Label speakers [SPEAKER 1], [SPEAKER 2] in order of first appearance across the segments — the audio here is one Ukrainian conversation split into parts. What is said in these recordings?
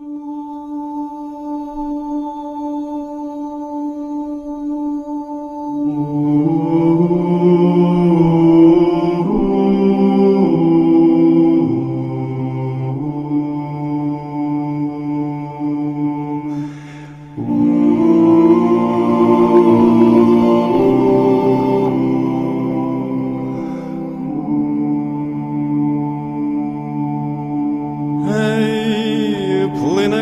[SPEAKER 1] Ей,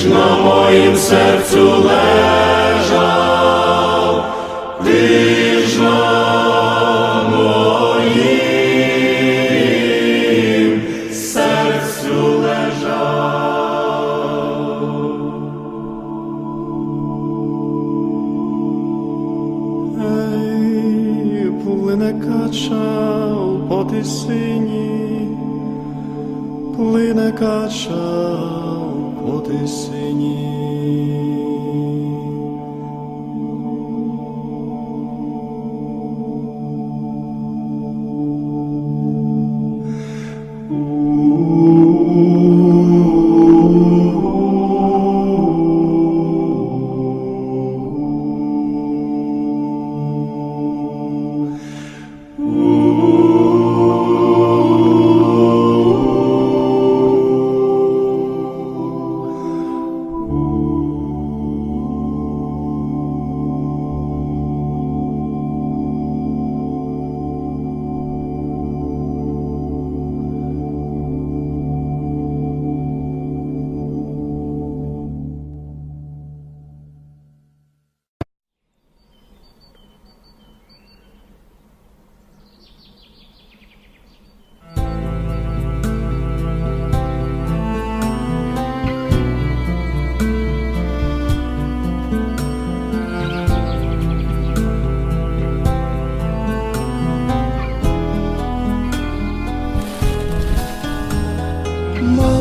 [SPEAKER 1] Ж на моїм серцю лежав, ти ж на моїм серцю лежав. Ей, плине кача по тисині, плине кача по тисині.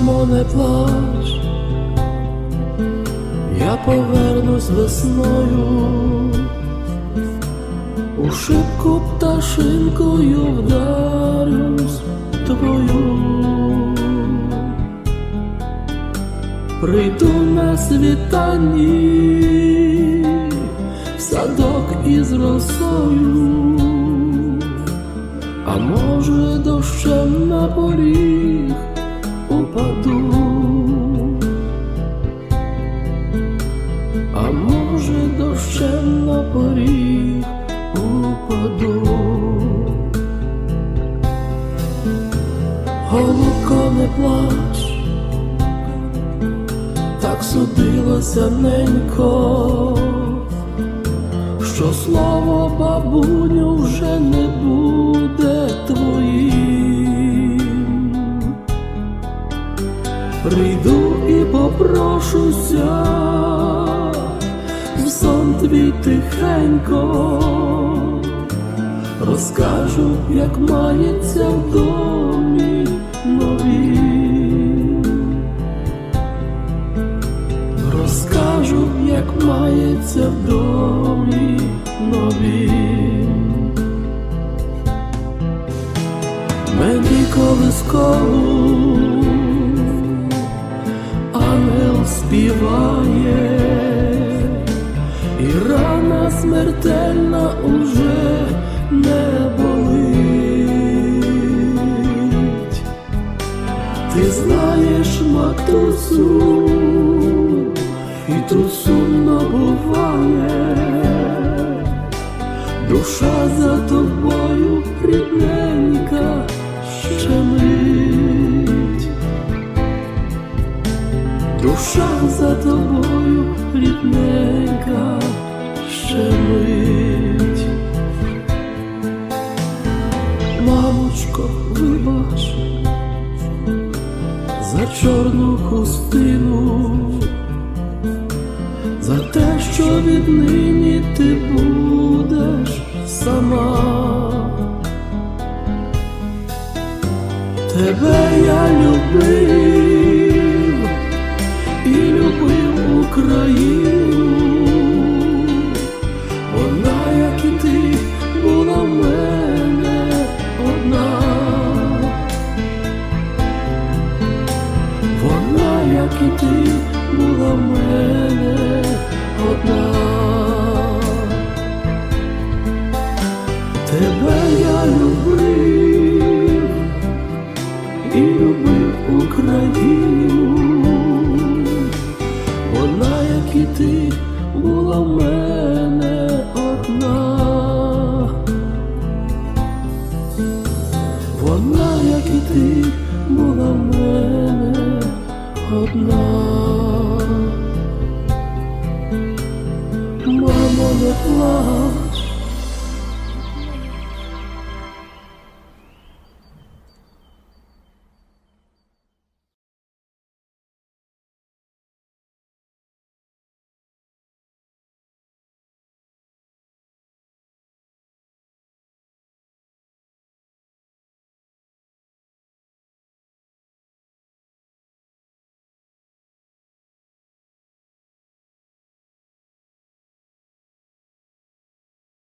[SPEAKER 2] Мамо, не плач, я повернусь весною, у шибку пташинкою вдарюсь тобою. Прийду на світанні в садок із росою, а може дощем на поріг так судилося ненько, що слово бабуню вже не буде твоїм. Прийду і попрошуся в сон твій тихенько, розкажу, як мається в домі як мається в домі новім. Мені колискову ангел співає, і рана смертельна уже не болить. Ти знаєш, матусю, і тут душа за тобою рідненька щемить. Душа за тобою рідненька щемить. Мамочко, вибач за чорну хустину, за те, що віднині ти будеш сама. Тебе я любив і любив Україну, Тебе я любив і любив Україну. Вона, як і ти, була в мене одна. Вона, як і ти, була в мене одна. Мамо, не плач,